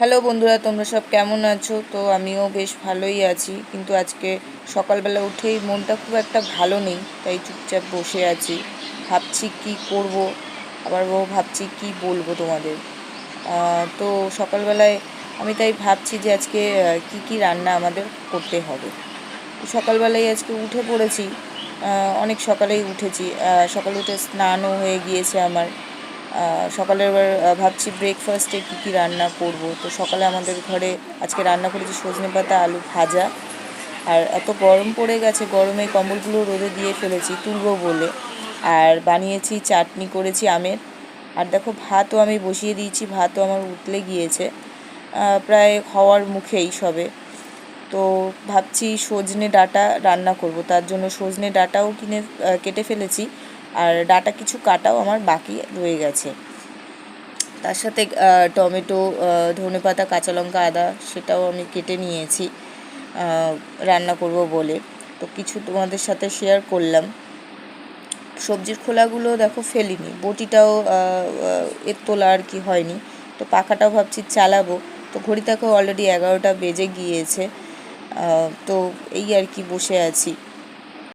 Hello বন্ধুরা, তোমরা সব কেমন আছো? তো আমিও বেশ ভালোই আছি, কিন্তু আজকে সকালবেলা উঠেই মনটা খুব একটা ভালো নেই, তাই চুপচাপ বসে আছি। ভাবছি কি করব, আবার ও ভাবছি কি বলব তোমাদের। তো সকালবেলায় আমি তাই ভাবছি যে আজকে কি কি রান্না আমাদের করতে হবে। সকালবেলায় আজকে উঠে পড়েছি অনেক সকালেই উঠেছি সকালে উঠে স্নানও হয়ে গিয়েছে আমার। সকালে এবার ভাবছি ব্রেকফাস্টে কী কী রান্না করব। তো সকালে আমাদের ঘরে আজকে রান্না করেছি সজনে পাতা, আলু ভাজা। আর এত গরম পড়ে গেছে, গরমে কম্বলগুলো রোদে দিয়ে ফেলেছি, তুলবো বলে। আর বানিয়েছি, চাটনি করেছি, আমের। আর দেখো, ভাতও আমি বসিয়ে দিয়েছি, ভাতও আমার উতলে গিয়েছে। প্রায় হওয়ার মুখেই সবে। তো ভাবছি সজনে ডাটা রান্না করব, তার জন্য সজনে ডাঁটাও কিনে কেটে ফেলেছি। আর ডাটা কিছু কাটাও আমার বাকি রয়ে গেছে। তার সাথে টমেটো ধনে পাতা, কাঁচা লঙ্কা, আদা সেটাও আমি কেটে নিয়েছি রান্না করব বলে। তো কিছু তোমাদের সাথে শেয়ার করলাম। সবজির খোলাগুলো দেখো ফেলিনি, বটিটাও এর তোলা আর কি হয়নি। তো পাখাটাও ভাবছি চালাবো। তো ঘড়ি অলরেডি এগারোটা বেজে গিয়েছে তো এই আর কি বসে আছি।